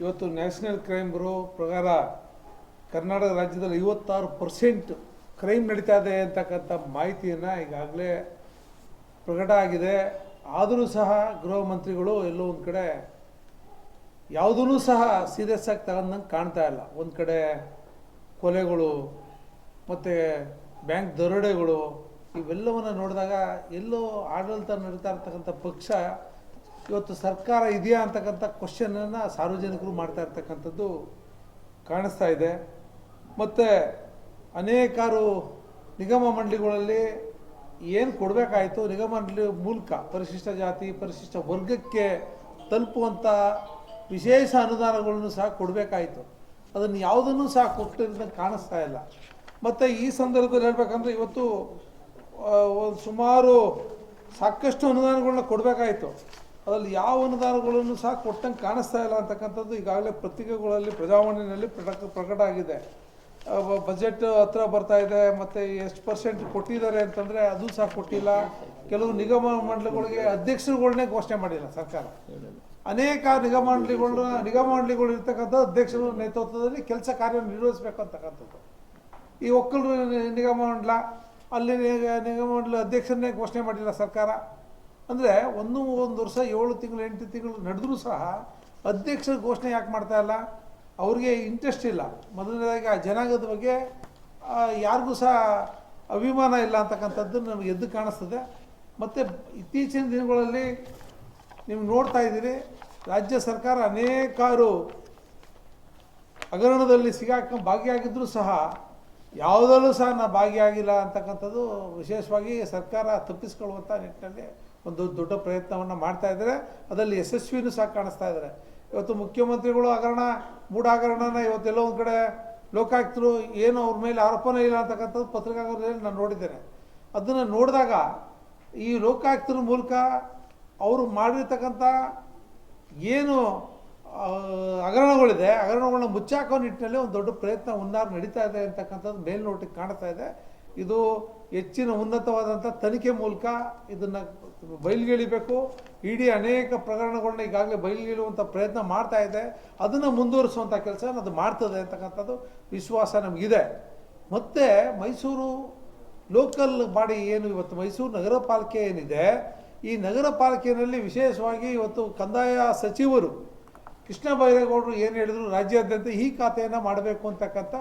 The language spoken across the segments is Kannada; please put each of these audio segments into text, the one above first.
ಇವತ್ತು ನ್ಯಾಷನಲ್ ಕ್ರೈಮ್ ಬ್ರೋ ಪ್ರಕಾರ ಕರ್ನಾಟಕ ರಾಜ್ಯದಲ್ಲಿ ಐವತ್ತಾರು ಪರ್ಸೆಂಟ್ ಕ್ರೈಮ್ ನಡೀತಾ ಇದೆ ಅಂತಕ್ಕಂಥ ಮಾಹಿತಿಯನ್ನು ಈಗಾಗಲೇ ಪ್ರಕಟ ಆಗಿದೆ. ಆದರೂ ಸಹ ಗೃಹ ಮಂತ್ರಿಗಳು ಎಲ್ಲೋ ಒಂದು ಕಡೆ ಯಾವುದೂ ಸಹ ಸೀರಿಯಸ್ ಆಗಿ ತಗೊಂಡಂಗೆ ಕಾಣ್ತಾ ಇಲ್ಲ. ಒಂದು ಕಡೆ ಕೊಲೆಗಳು, ಮತ್ತು ಬ್ಯಾಂಕ್ ದರೋಡೆಗಳು, ಇವೆಲ್ಲವನ್ನು ನೋಡಿದಾಗ ಎಲ್ಲೋ ಆಡಳಿತ ನಡೀತಾ ಇರ್ತಕ್ಕಂಥ ಪಕ್ಷ ಇವತ್ತು ಸರ್ಕಾರ ಇದೆಯಾ ಅಂತಕ್ಕಂಥ ಕ್ವಶನನ್ನು ಸಾರ್ವಜನಿಕರು ಮಾಡ್ತಾ ಇರ್ತಕ್ಕಂಥದ್ದು ಕಾಣಿಸ್ತಾ ಇದೆ. ಮತ್ತು ಅನೇಕಾರು ನಿಗಮ ಮಂಡಳಿಗಳಲ್ಲಿ ಏನು ಕೊಡಬೇಕಾಯಿತು? ನಿಗಮ ಮಂಡಳಿ ಮೂಲಕ ಪರಿಶಿಷ್ಟ ಜಾತಿ, ಪರಿಶಿಷ್ಟ ವರ್ಗಕ್ಕೆ ತಲುಪುವಂಥ ವಿಶೇಷ ಅನುದಾನಗಳನ್ನು ಸಹ ಕೊಡಬೇಕಾಯಿತು. ಅದನ್ನು ಯಾವುದನ್ನು ಸಹ ಕೊಟ್ಟಿರೋದನ್ನು ಕಾಣಿಸ್ತಾ ಇಲ್ಲ. ಮತ್ತು ಈ ಸಂದರ್ಭದಲ್ಲಿ ಹೇಳ್ಬೇಕಂದ್ರೆ ಇವತ್ತು ಸುಮಾರು ಸಾಕಷ್ಟು ಅನುದಾನಗಳನ್ನ ಕೊಡಬೇಕಾಯಿತು. ಅದರಲ್ಲಿ ಯಾವ ಅನುದಾನಗಳನ್ನು ಸಹ ಕೊಟ್ಟಂಗೆ ಕಾಣಿಸ್ತಾ ಇಲ್ಲ ಅಂತಕ್ಕಂಥದ್ದು ಈಗಾಗಲೇ ಪತ್ರಿಕೆಗಳಲ್ಲಿ, ಪ್ರಜಾವಾಣಿನಲ್ಲಿ ಪ್ರಕ, ಪ್ರಕಟ ಆಗಿದೆ. ಬಜೆಟ್ ಹತ್ರ ಬರ್ತಾ ಇದೆ, ಮತ್ತು ಎಷ್ಟು ಪರ್ಸೆಂಟ್ ಕೊಟ್ಟಿದ್ದಾರೆ ಅಂತಂದರೆ ಅದು ಸಹ ಕೊಟ್ಟಿಲ್ಲ. ಕೆಲವು ನಿಗಮ ಮಂಡಳಿಗಳಿಗೆ ಅಧ್ಯಕ್ಷರುಗಳನ್ನೇ ಘೋಷಣೆ ಮಾಡಿಲ್ಲ ಸರ್ಕಾರ. ಅನೇಕ ನಿಗಮ ಮಂಡಳಿಗಳನ್ನ, ನಿಗಮ ಮಂಡಳಿಗಳು ಇರ್ತಕ್ಕಂಥ ಅಧ್ಯಕ್ಷರ ನೇತೃತ್ವದಲ್ಲಿ ಕೆಲಸ ಕಾರ್ಯ ನಿರ್ವಹಿಸಬೇಕು ಅಂತಕ್ಕಂಥದ್ದು. ಈ ಒಕ್ಕಲು ನಿಗಮ ಮಂಡಲ, ಅಲ್ಲಿ ನಿಗಮ ಮಂಡಲ ಅಧ್ಯಕ್ಷರನ್ನೇ ಘೋಷಣೆ ಮಾಡಿಲ್ಲ ಸರ್ಕಾರ. ಅಂದರೆ ಒಂದು ಒಂದು ವರ್ಷ, ಏಳು ತಿಂಗಳು, ಎಂಟು ತಿಂಗಳು ನಡೆದ್ರೂ ಸಹ ಅಧ್ಯಕ್ಷರ ಘೋಷಣೆ ಯಾಕೆ ಮಾಡ್ತಾ ಇಲ್ಲ? ಅವ್ರಿಗೆ ಇಂಟ್ರೆಸ್ಟ್ ಇಲ್ಲ. ಮೊದಲನೇದಾಗಿ ಆ ಜನಾಂಗದ ಬಗ್ಗೆ ಯಾರಿಗೂ ಸಹ ಅಭಿಮಾನ ಇಲ್ಲ ಅಂತಕ್ಕಂಥದ್ದು ನಮಗೆ ಎದ್ದು ಕಾಣಿಸ್ತದೆ. ಮತ್ತು ಇತ್ತೀಚಿನ ದಿನಗಳಲ್ಲಿ ನೀವು ನೋಡ್ತಾ ಇದ್ದೀರಿ, ರಾಜ್ಯ ಸರ್ಕಾರ ಅನೇಕಾರು ಹಗರಣದಲ್ಲಿ ಸಿಗಾಕ ಭಾಗಿಯಾಗಿದ್ದರೂ ಸಹ ಯಾವುದರಲ್ಲೂ ಸಹ ನಾನು ಭಾಗಿಯಾಗಿಲ್ಲ ಅಂತಕ್ಕಂಥದ್ದು ವಿಶೇಷವಾಗಿ ಸರ್ಕಾರ ತಪ್ಪಿಸ್ಕೊಳ್ಳುವಂಥ ನಿಟ್ಟಿನಲ್ಲಿ ಒಂದು ದೊಡ್ಡ ಪ್ರಯತ್ನವನ್ನು ಮಾಡ್ತಾ ಇದ್ದಾರೆ. ಅದರಲ್ಲಿ ಯಶಸ್ವಿನೂ ಸಹ ಕಾಣಿಸ್ತಾ ಇದ್ದಾರೆ. ಇವತ್ತು ಮುಖ್ಯಮಂತ್ರಿಗಳು ಹಗರಣ ಮೂಢ ಹಗರಣನ ಇವತ್ತೆಲ್ಲೋ ಒಂದು ಕಡೆ ಲೋಕಾಯುಕ್ತರು ಏನು ಅವ್ರ ಮೇಲೆ ಆರೋಪನೇ ಇಲ್ಲ ಅಂತಕ್ಕಂಥದ್ದು ಪತ್ರಿಕಾಗೋಷ್ಠಿಯಲ್ಲಿ ನಾನು ನೋಡಿದ್ದೇನೆ. ಅದನ್ನು ನೋಡಿದಾಗ ಈ ಲೋಕಾಯುಕ್ತರ ಮೂಲಕ ಅವರು ಮಾಡಿರ್ತಕ್ಕಂಥ ಏನು ಹಗರಣಗಳಿದೆ, ಹಗರಣಗಳನ್ನ ಮುಚ್ಚಾಕೋ ನಿಟ್ಟಿನಲ್ಲಿ ಒಂದು ದೊಡ್ಡ ಪ್ರಯತ್ನ ಹುನ್ನಾರ ನಡೀತಾ ಇದೆ ಅಂತಕ್ಕಂಥದ್ದು ಮೇಲ್ನೋಟಕ್ಕೆ ಕಾಣ್ತಾ ಇದೆ. ಇದು ಹೆಚ್ಚಿನ ಉನ್ನತವಾದಂಥ ತನಿಖೆ ಮೂಲಕ ಇದನ್ನು ಬಯಲ್ಗೆಳಿಬೇಕು. ಇಡೀ ಅನೇಕ ಪ್ರಕರಣಗಳನ್ನ ಈಗಾಗಲೇ ಬಯಲ್ಗೆಳುವಂಥ ಪ್ರಯತ್ನ ಮಾಡ್ತಾ ಇದೆ. ಅದನ್ನು ಮುಂದುವರಿಸುವಂಥ ಕೆಲಸ ಅದು ಮಾಡ್ತದೆ ಅಂತಕ್ಕಂಥದ್ದು ವಿಶ್ವಾಸ ನಮಗಿದೆ. ಮತ್ತು ಮೈಸೂರು ಲೋಕಲ್ ಬಾಡಿ ಏನು ಇವತ್ತು? ಮೈಸೂರು ನಗರ ಪಾಲಿಕೆ ಏನಿದೆ? ಈ ನಗರ ಪಾಲಿಕೆಯಲ್ಲಿ ವಿಶೇಷವಾಗಿ ಇವತ್ತು ಕಂದಾಯ ಸಚಿವರು ಕೃಷ್ಣ ಬೈರೇಗೌಡರು ಏನು ಹೇಳಿದ್ರು? ರಾಜ್ಯಾದ್ಯಂತ ಈ ಖಾತೆಯನ್ನು ಮಾಡಬೇಕು ಅಂತಕ್ಕಂಥ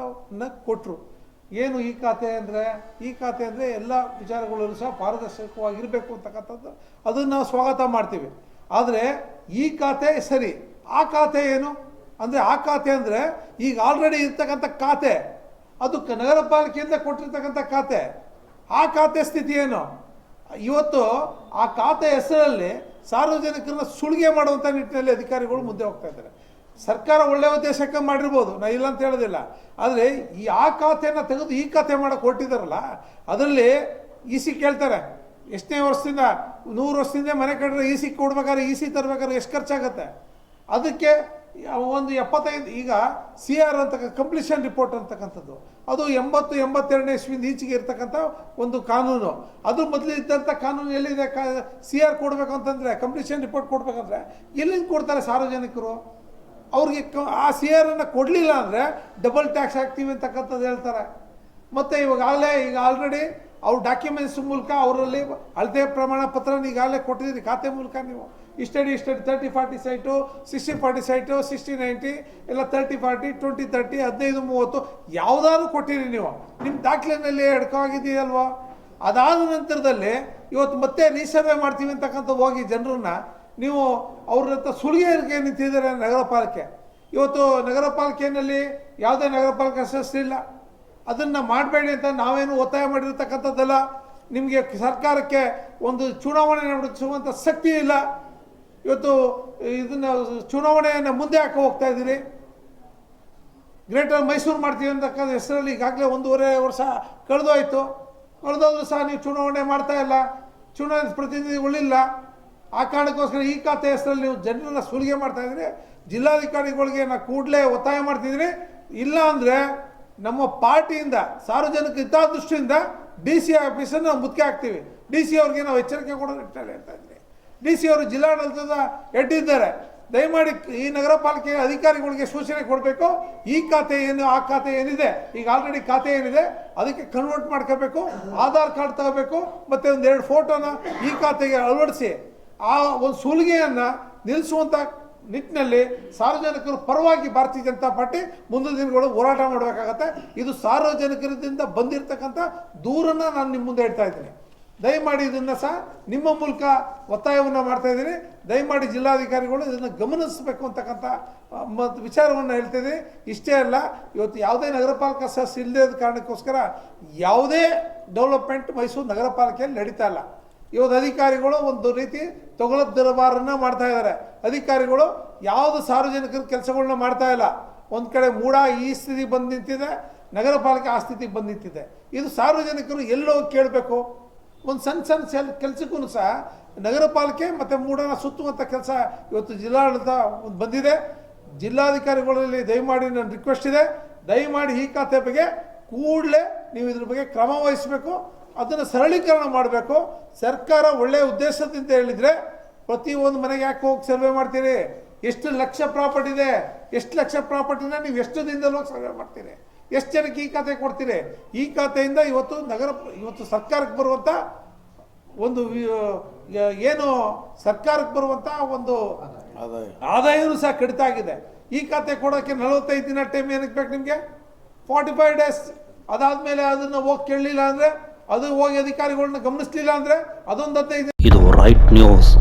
ಕೊಟ್ಟರು ಏನು ಈ ಖಾತೆ ಅಂದರೆ, ಈ ಖಾತೆ ಅಂದರೆ ಎಲ್ಲ ವಿಚಾರಗಳಲ್ಲೂ ಸಹ ಪಾರದರ್ಶಕವಾಗಿರಬೇಕು ಅಂತಕ್ಕಂಥದ್ದು. ಅದನ್ನು ನಾವು ಸ್ವಾಗತ ಮಾಡ್ತೀವಿ. ಆದರೆ ಈ ಖಾತೆ ಸರಿ. ಆ ಖಾತೆ ಏನು? ಅಂದರೆ ಆ ಖಾತೆ ಅಂದರೆ ಈಗ ಆಲ್ರೆಡಿ ಇರ್ತಕ್ಕಂಥ ಖಾತೆ. ಅದು ನಗರ ಪಾಲಿಕೆಯಿಂದ ಕೊಟ್ಟಿರ್ತಕ್ಕಂಥ ಖಾತೆ. ಆ ಖಾತೆ ಸ್ಥಿತಿ ಏನು? ಇವತ್ತು ಆ ಖಾತೆ ಹೆಸರಲ್ಲಿ ಸಾರ್ವಜನಿಕರನ್ನ ಸುಳಿಗೆ ಮಾಡುವಂಥ ನಿಟ್ಟಿನಲ್ಲಿ ಅಧಿಕಾರಿಗಳು ಮುಂದೆ ಹೋಗ್ತಾ ಇದ್ದಾರೆ. ಸರ್ಕಾರ ಒಳ್ಳೆ ಉದ್ದೇಶಕ್ಕೆ ಮಾಡಿರ್ಬೋದು. ನಾ ಇಲ್ಲ ಅಂತ ಹೇಳೋದಿಲ್ಲ. ಆದರೆ ಈ ಆ ಖಾತೆಯನ್ನು ತೆಗೆದು ಈ ಖಾತೆ ಮಾಡೋಕೆ ಕೊಟ್ಟಿದ್ದಾರಲ್ಲ ಅದರಲ್ಲಿ ಇ ಸಿ ಕೇಳ್ತಾರೆ. ಎಷ್ಟನೇ ವರ್ಷದಿಂದ, ನೂರು ವರ್ಷದಿಂದ ಮನೆ ಕಟ್ಟಿದ್ರೆ ಇ ಸಿ ಕೊಡ್ಬೇಕಾದ್ರೆ ಇ ಸಿ ತರಬೇಕಾದ್ರೆ ಎಷ್ಟು ಖರ್ಚಾಗುತ್ತೆ? ಅದಕ್ಕೆ ಒಂದು ಎಪ್ಪತ್ತೈದು, ಈಗ ಸಿ ಆರ್ ಅಂತ ಕಂಪ್ಲೀಷನ್ ರಿಪೋರ್ಟ್ ಅಂತಕ್ಕಂಥದ್ದು. ಅದು ಎಂಬತ್ತು, ಎಂಬತ್ತೆರಡನೇ ಇಸ್ವಿಂದ ಈಚೆಗೆ ಇರ್ತಕ್ಕಂಥ ಒಂದು ಕಾನೂನು. ಅದು ಮೊದಲು ಇದ್ದಂಥ ಕಾನೂನು ಎಲ್ಲಿದೆ? ಕಾ, ಸಿ ಆರ್ ಕೊಡಬೇಕು ಅಂತಂದರೆ ಕಂಪ್ಲೀಷನ್ ರಿಪೋರ್ಟ್ ಕೊಡಬೇಕಂದ್ರೆ ಎಲ್ಲಿಂದ ಕೊಡ್ತಾರೆ ಸಾರ್ವಜನಿಕರು? ಅವ್ರಿಗೆ ಕ ಆ ಸೇರನ್ನು ಕೊಡಲಿಲ್ಲ ಅಂದರೆ ಡಬಲ್ ಟ್ಯಾಕ್ಸ್ ಹಾಕ್ತೀವಿ ಅಂತಕ್ಕಂಥದ್ದು ಹೇಳ್ತಾರೆ. ಮತ್ತು ಇವಾಗಲೇ ಈಗ ಆಲ್ರೆಡಿ ಅವ್ರ ಡಾಕ್ಯುಮೆಂಟ್ಸ್ ಮೂಲಕ ಅವರಲ್ಲಿ ಅಳತೆ ಪ್ರಮಾಣ ಪತ್ರನ ಈಗಾಗಲೇ ಕೊಟ್ಟಿದ್ದೀರಿ ಖಾತೆ ಮೂಲಕ ನೀವು. ಇಷ್ಟಡಿ ಇಷ್ಟಡಿ thirty forty site sixty forty site sixty ninety ಇಲ್ಲ ತರ್ಟಿ ಫಾರ್ಟಿ ಟ್ವೆಂಟಿ ತರ್ಟಿ ಹದಿನೈದು, ಮೂವತ್ತು, ಯಾವುದಾದ್ರು ಕೊಟ್ಟಿರಿ ನೀವು. ನಿಮ್ಮ ದಾಖಲೆನಲ್ಲಿ ಎಡ್ಕಾಗಿದೆಯಲ್ವಾ ಅದಾದ ನಂತರದಲ್ಲಿ ಇವತ್ತು ಮತ್ತೆ ರೀಸರ್ವೆ ಮಾಡ್ತೀವಿ ಅಂತಕ್ಕಂಥ ಹೋಗಿ ಜನರನ್ನ ನೀವು ಅವ್ರ ಹತ್ರ ಸುಲಿಗೆ ನಿಂತಿದ್ದಾರೆ ನಗರ ಪಾಲಿಕೆ? ಇವತ್ತು ನಗರ ಪಾಲಿಕೆಯಲ್ಲಿ ಯಾವುದೇ ನಗರ ಪಾಲಿಕೆ ಇಲ್ಲ. ಅದನ್ನು ಮಾಡಬೇಡಿ ಅಂತ ನಾವೇನು ಒತ್ತಾಯ ಮಾಡಿರ್ತಕ್ಕಂಥದ್ದಲ್ಲ. ನಿಮಗೆ ಸರ್ಕಾರಕ್ಕೆ ಒಂದು ಚುನಾವಣೆ ನಡೆಸುವಂಥ ಶಕ್ತಿ ಇಲ್ಲ. ಇವತ್ತು ಇದನ್ನು ಚುನಾವಣೆಯನ್ನು ಮುಂದೆ ಹಾಕಿ ಹೋಗ್ತಾ ಇದ್ದೀರಿ. ಗ್ರೇಟರ್ ಮೈಸೂರು ಮಾಡ್ತೀವಿ ಅಂತಕ್ಕಂಥ ಹೆಸರಲ್ಲಿ ಈಗಾಗಲೇ ಒಂದೂವರೆ ವರ್ಷ ಕಳೆದೋಯ್ತು. ಕಳೆದೋದ್ರೂ ಸಹ ನೀವು ಚುನಾವಣೆ ಮಾಡ್ತಾ ಇಲ್ಲ. ಚುನಾವಣೆ ಪ್ರತಿನಿಧಿಗಳಿಲ್ಲ. ಆ ಕಾರಣಕ್ಕೋಸ್ಕರ ಈ ಖಾತೆ ಹೆಸರಲ್ಲಿ ನೀವು ಜನರನ್ನ ಸುಲಿಗೆ ಮಾಡ್ತಾ ಇದ್ರೆ ಜಿಲ್ಲಾಧಿಕಾರಿಗಳಿಗೆ ನಾ ಕೂಡಲೇ ಒತ್ತಾಯ ಮಾಡ್ತಿದ್ರಿ ಇಲ್ಲ ಅಂದರೆ ನಮ್ಮ ಪಾರ್ಟಿಯಿಂದ, ಸಾರ್ವಜನಿಕ ಹಿತದೃಷ್ಟಿಯಿಂದ ಡಿ ಸಿ ಆಫೀಸನ್ನು ಮುಖ್ಯ ಹಾಕ್ತೀವಿ. ಡಿ ಸಿ ಅವ್ರಿಗೆ ನಾವು ಎಚ್ಚರಿಕೆ ಕೊಡೋ ನಿಟ್ಟಿನಲ್ಲಿ ಹೇಳ್ತಾ ಇದ್ರಿ ಡಿ ಸಿ ಅವರು ಜಿಲ್ಲಾಡಳಿತದ ಎಡ್ಡಿದ್ದಾರೆ ದಯಮಾಡಿ ಈ ನಗರ ಪಾಲಿಕೆ ಅಧಿಕಾರಿಗಳಿಗೆ ಸೂಚನೆ ಕೊಡಬೇಕು. ಈ ಖಾತೆ ಏನು, ಆ ಖಾತೆ ಏನಿದೆ? ಈಗ ಆಲ್ರೆಡಿ ಖಾತೆ ಏನಿದೆ? ಅದಕ್ಕೆ ಕನ್ವರ್ಟ್ ಮಾಡ್ಕೋಬೇಕು. ಆಧಾರ್ ಕಾರ್ಡ್ ತಗೋಬೇಕು. ಮತ್ತೆ ಒಂದೆರಡು ಫೋಟೋನ ಈ ಖಾತೆಗೆ ಅಳವಡಿಸಿ ಆ ಒಂದು ಸುಲಿಗೆಯನ್ನು ನಿಲ್ಲಿಸುವಂಥ ನಿಟ್ಟಿನಲ್ಲಿ ಸಾರ್ವಜನಿಕರು ಪರವಾಗಿ ಭಾರತೀಯ ಜನತಾ ಪಾರ್ಟಿ ಮುಂದಿನ ದಿನಗಳು ಹೋರಾಟ ಮಾಡಬೇಕಾಗತ್ತೆ. ಇದು ಸಾರ್ವಜನಿಕರಿಂದ ಬಂದಿರತಕ್ಕಂಥ ದೂರನ್ನು ನಾನು ನಿಮ್ಮ ಮುಂದೆ ಹೇಳ್ತಾ ಇದ್ದೀನಿ. ದಯಮಾಡಿ ಇದನ್ನು ಸಹ ನಿಮ್ಮ ಮೂಲಕ ಒತ್ತಾಯವನ್ನು ಮಾಡ್ತಾ ಇದ್ದೀನಿ. ದಯಮಾಡಿ ಜಿಲ್ಲಾಧಿಕಾರಿಗಳು ಇದನ್ನು ಗಮನಿಸಬೇಕು ಅಂತಕ್ಕಂಥ ಮತ್ತು ವಿಚಾರವನ್ನು ಹೇಳ್ತಿದ್ದೀನಿ ಇಷ್ಟೇ ಅಲ್ಲ, ಇವತ್ತು ಯಾವುದೇ ನಗರ ಪಾಲಿಕೆ ಸಸ್ ಕಾರಣಕ್ಕೋಸ್ಕರ ಯಾವುದೇ ಡೆವಲಪ್ಮೆಂಟ್ ಮೈಸೂರು ನಗರ ಪಾಲಿಕೆಯಲ್ಲಿ ನಡೀತಾ ಇಲ್ಲ. ಇವತ್ತು ಅಧಿಕಾರಿಗಳು ಒಂದು ರೀತಿ ತೊಗಲದ ದರಬಾರನ್ನು ಮಾಡ್ತಾ ಇದ್ದಾರೆ. ಅಧಿಕಾರಿಗಳು ಯಾವುದು ಸಾರ್ವಜನಿಕರ ಕೆಲಸಗಳನ್ನ ಮಾಡ್ತಾ ಇಲ್ಲ. ಒಂದು ಕಡೆ ಮೂಡ ಈ ಸ್ಥಿತಿ ಬಂದು ನಿಂತಿದೆ ನಗರ ಪಾಲಿಕೆ ಆ ಸ್ಥಿತಿಗೆ ಬಂದು ನಿಂತಿದೆ. ಇದು ಸಾರ್ವಜನಿಕರು ಎಲ್ಲೋ ಕೇಳಬೇಕು. ಒಂದು ಸಣ್ಣ ಸಣ್ಣ ಸೆಲ್ ಕೆಲಸಕ್ಕೂ ಸಹ ನಗರ ಪಾಲಿಕೆ ಮತ್ತು ಮೂಡನ ಸುತ್ತುವಂಥ ಕೆಲಸ ಇವತ್ತು ಜಿಲ್ಲಾಡಳಿತ ಬಂದಿದೆ. ಜಿಲ್ಲಾಧಿಕಾರಿಗಳಲ್ಲಿ ದಯಮಾಡಿ ನನ್ನ ರಿಕ್ವೆಸ್ಟ್ ಇದೆ. ದಯಮಾಡಿ ಈ ಖಾತೆ ಬಗ್ಗೆ ಕೂಡಲೇ ನೀವು ಇದ್ರ ಬಗ್ಗೆ ಕ್ರಮ ವಹಿಸಬೇಕು. ಅದನ್ನು ಸರಳೀಕರಣ ಮಾಡಬೇಕು. ಸರ್ಕಾರ ಒಳ್ಳೆಯ ಉದ್ದೇಶದಿಂದ ಹೇಳಿದರೆ ಪ್ರತಿಯೊಂದು ಮನೆಗೆ ಯಾಕೆ ಹೋಗಿ ಸರ್ವೆ ಮಾಡ್ತೀರಿ? ಎಷ್ಟು ಲಕ್ಷ ಪ್ರಾಪರ್ಟಿ ಇದೆ? ಎಷ್ಟು ಲಕ್ಷ ಪ್ರಾಪರ್ಟಿನ ನೀವು ಎಷ್ಟು ದಿನದಲ್ಲಿ ಹೋಗಿ ಸರ್ವೆ ಮಾಡ್ತೀರಿ? ಎಷ್ಟು ಜನಕ್ಕೆ ಈ ಖಾತೆ ಕೊಡ್ತೀರಿ? ಈ ಖಾತೆಯಿಂದ ಇವತ್ತು ನಗರ ಇವತ್ತು ಸರ್ಕಾರಕ್ಕೆ ಬರುವಂಥ ಒಂದು ಏನು ಸರ್ಕಾರಕ್ಕೆ ಬರುವಂಥ ಒಂದು ಆದಾಯವೂ ಸಹ ಕಡಿತ ಆಗಿದೆ. ಈ ಖಾತೆ ಕೊಡೋಕ್ಕೆ ನಲವತ್ತೈದು ದಿನ ಟೈಮ್ ಏನಕ್ಕೆ ಬೇಕು ನಿಮಗೆ? ಫಾರ್ಟಿ ಫೈವ್ ಡೇಸ್ ಅದಾದಮೇಲೆ ಅದನ್ನು ಹೋಗಿ ಕೇಳಲಿಲ್ಲ ಅಂದರೆ ಅದು ಹೋಗಿ ಅಧಿಕಾರಿಗಳನ್ನ ಗಮನಿಸಲಿಲ್ಲ ಅಂದ್ರೆ ಅದೊಂದು ಹದಿನೈದು ಇದು ರೈಟ್ ನ್ಯೂಸ್